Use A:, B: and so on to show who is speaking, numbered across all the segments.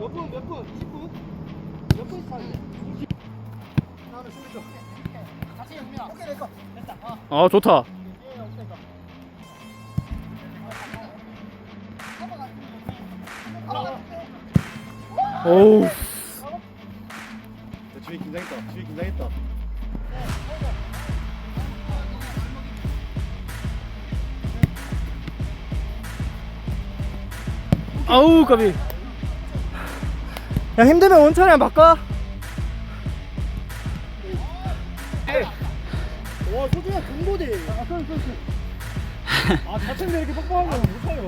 A: 몇 분, 몇 분? 10분? 몇 분씩 차는데? 나는 준비 좀. 같이 영민아. 오케이, 됐어. 됐다. 어.
B: 아 좋다. 오우.
A: 주위 긴장했다. 주위 긴장했다.
B: 아우 까비. 야 힘들면 원천이랑 바꿔.
A: 와, 소중아 중고대. 아. 아, 자체인데 이렇게 뻑뻑한 거 못해요.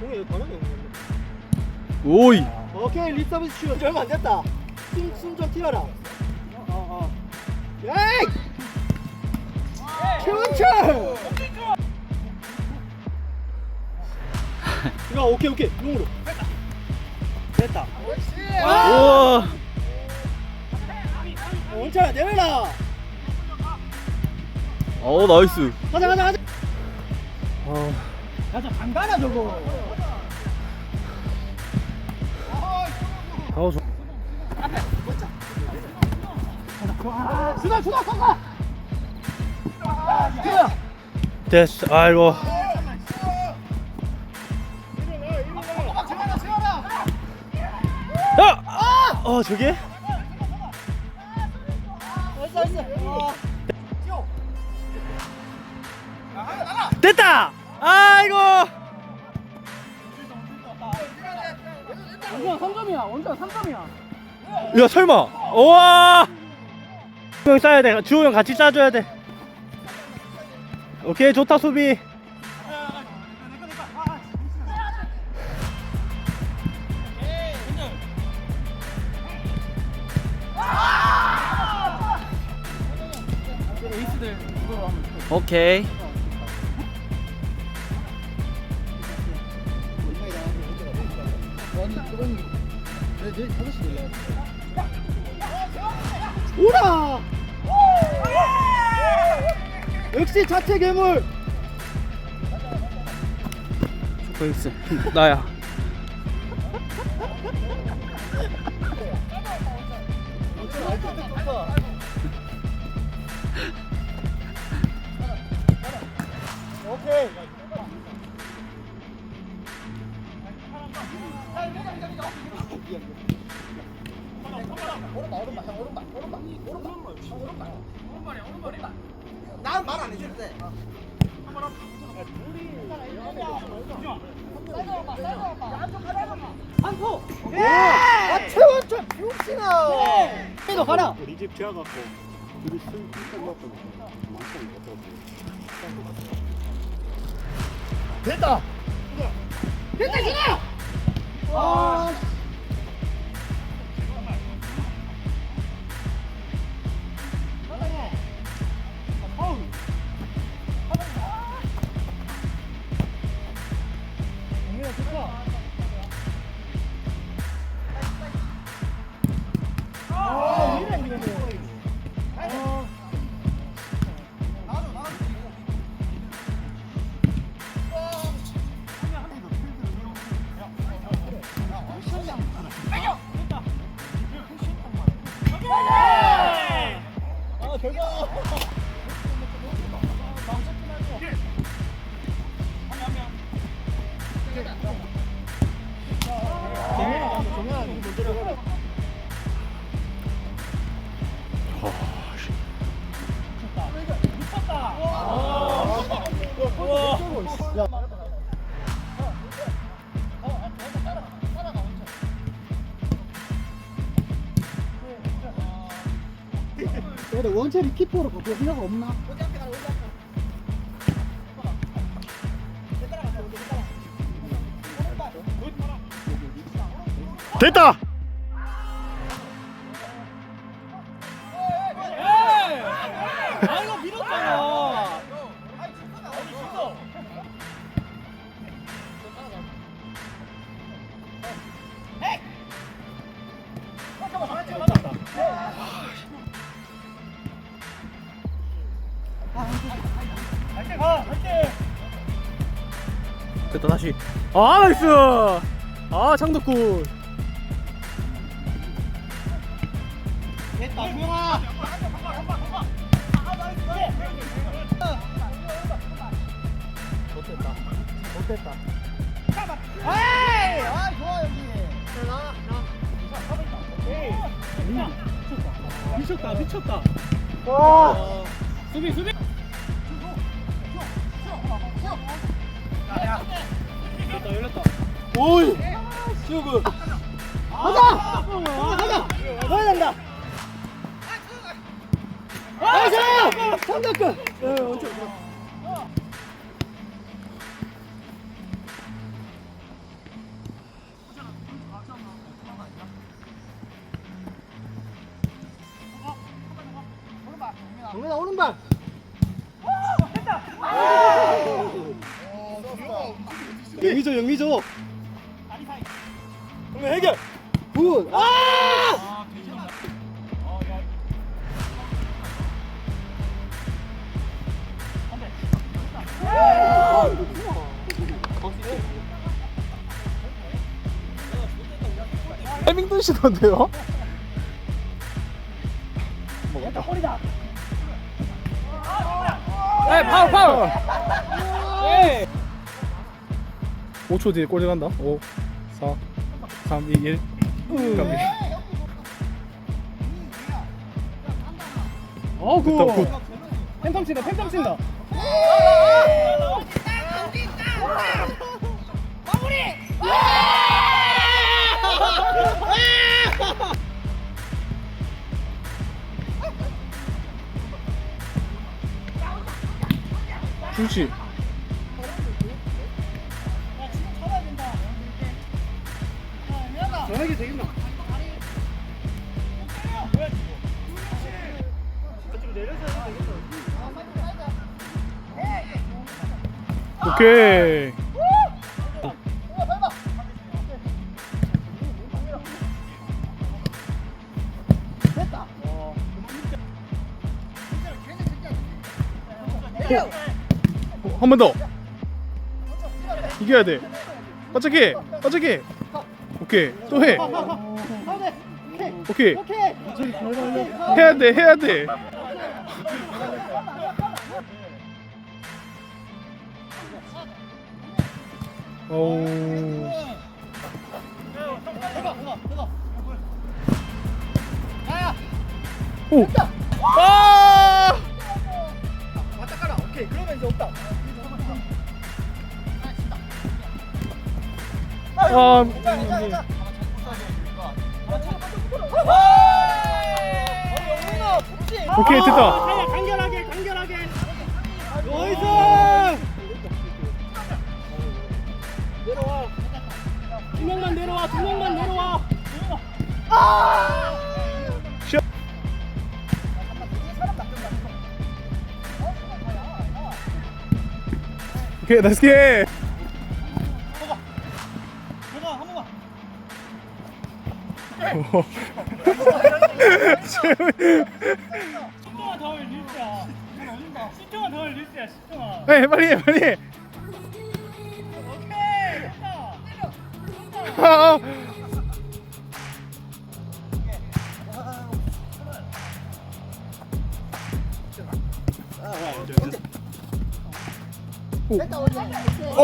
A: 공이 왜 반응이 없는데?
B: 오이.
A: 오케이, 리서비스 슛. 얼마 안 됐다. 숨, 숨좀 튀어라. 어, 어. 에이! 최원철! 야, 오케이, 오케이. 용으로. 됐다.
B: 우와.
A: 원철아, 내려라.
B: 어 나이스.
A: 가자, 가자, 가자.
B: 아.
A: 가자, 안 가나, 저거.
B: 아우 좋.
A: 수다, 수다, 가! 가!
B: 됐어. 아이고. 야! 어 저게? 됐다. 아이고.
A: 원전 3점이야, 원전 3점이야.
B: 야 설마. 우와. 형 싸야 돼. 주호 형 같이 싸줘야 돼. 오케이 좋다 수비. 오케이.
A: 역시 자체 괴물!
B: 포인트 나야.
A: 오케이. 난 말 안 해줄 때. 한포. 예! 아 최원철 병신아. 너 가라.
C: 우리 집 제가 갖고 우리 술
A: 됐다. 됐다. 아. 아 근데 원체리 키퍼로 바꿀 생각 없나?
B: 됐다.
A: 아
D: 나이스! 아 창덕군
A: 됐다 수영아 못됐다. 못됐다. 에이! 아 좋아 여기
D: 미쳤다 미쳤다.
A: 와
D: 수비 수비 열렸다 열렸다
A: 오이 슈그 가자 가자 가야 된다 나이스 성덕군 정민아 영미조 영미조 그러면 해결. 굿. 아!
D: 해밍턴 시던데요? 에 파울 파울. 에 5초 뒤에 골 들어간다. 5 4 3 2 1 까비 어 굿. 굿. 팬텀 친다 팬텀 친다. 그렇 오케이. 한 번 더. 이겨야 돼. 어차피, 어차피. 오케이, 또 해. 오케이 해야 돼, 해야 돼. 오. 오. 아!
A: 맞다 깔아 오케이 그러면 이제 없다
D: 아, 오케이 됐다.
A: 명만 내려와
D: 슛. 오케이 나이스 게.
A: 번만
E: 더 올릴게야. 십동안 더 올릴게야. 십동안.
D: 해 빨리 해 빨리 해. 아, 아. 오. 오.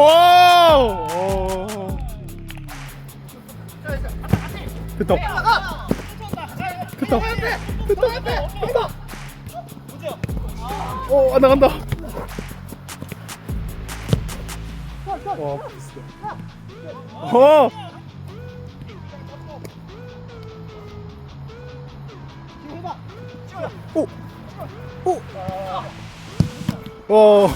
D: 됐다. 됐다. 됐다. 오, 안 나간다. 와, 비슷해. 어. 오. 오. 어.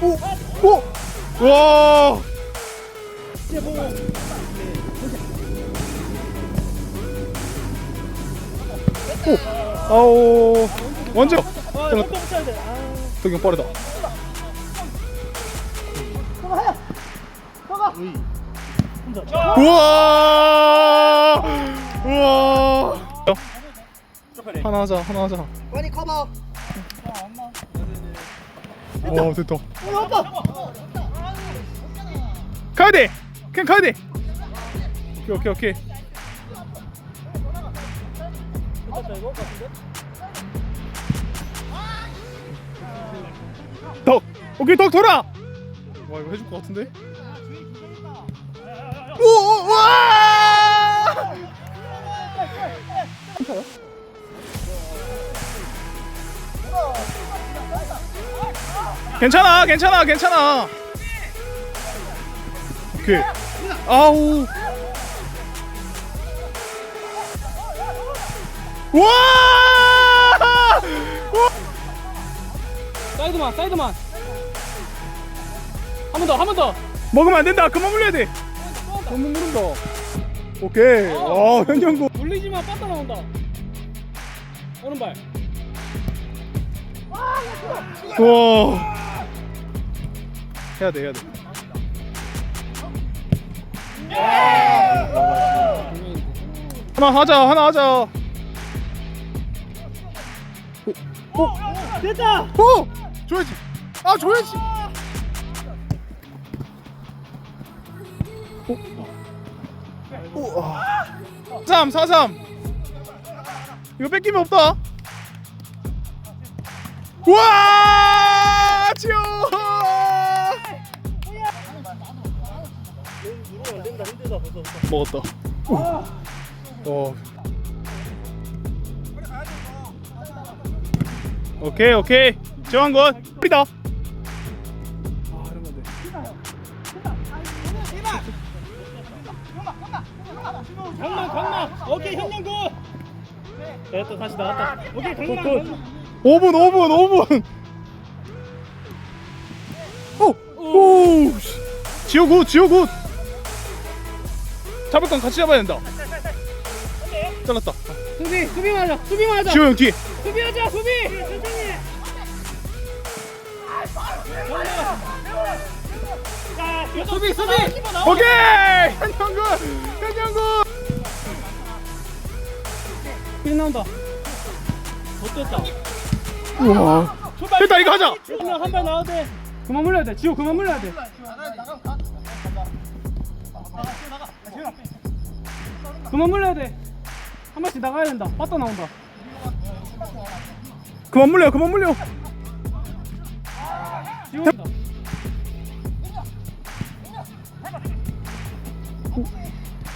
D: 오. 오. 와. 오. 아오. 먼저. 잠깐. 도경 빠르다. 우와! 우와! 하나 하자 하나 하자.
A: 빨리 커버.
D: 와 됐다. 가야 돼! 그냥 가야 돼! 오케이 오케이 오케이. 덕! 오케이 덕 돌아! 와 이거 해줄 것 같은데 오 와! 괜찮아 괜찮아 괜찮아. 오케이. 아우. 와!
B: 사이드만 사이드만. 한 번 더 한 번 더.
D: 먹으면 안 된다. 그만 물려야 돼 너무 물은다. 오케이. 와 현영구.
B: 돌리지마 빠져 나온다. 오른발.
D: 와 해야 돼 해야 돼. 하나 하자 하나 하자.
B: 됐다.
D: 오 줘야지. 아 줘야지 3 4 3 이거 뺏기면 없다. 와! 지호 먹었다. 어. 오케이 오케이. 정한건 우리다
B: 강남 강남. 오케이 형님 굿 됐다 다시 나왔다. 오케이 강남
D: 굿, 굿.
B: 강남.
D: 5분 5분 5분 오! 오! 씨. 지호 굿 지호 굿. 잡을 건 같이 잡아야 된다. 잘랐다.
B: 수비 수비만 하자 수비만 하자.
D: 지호 형 뒤에.
B: 수비 하자 수비. 천천히 야, 수비. 수비
D: 오케이. 현영군 현영군
B: 일 나온다. 못됐다?
D: 우와. 됐다 이거 하자!
B: 한발 나와도 돼. 그만 물려야 돼. 지호 그만 물려야 돼. 그만 물려야 돼 한 발씩 나가야 된다. 빠져 나온다.
D: 그만 물려 그만 물려.
B: 지호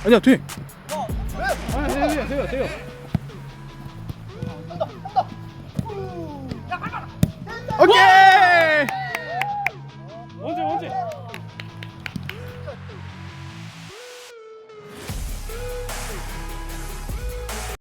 D: 아니야
B: 돼아 돼요 돼요 돼요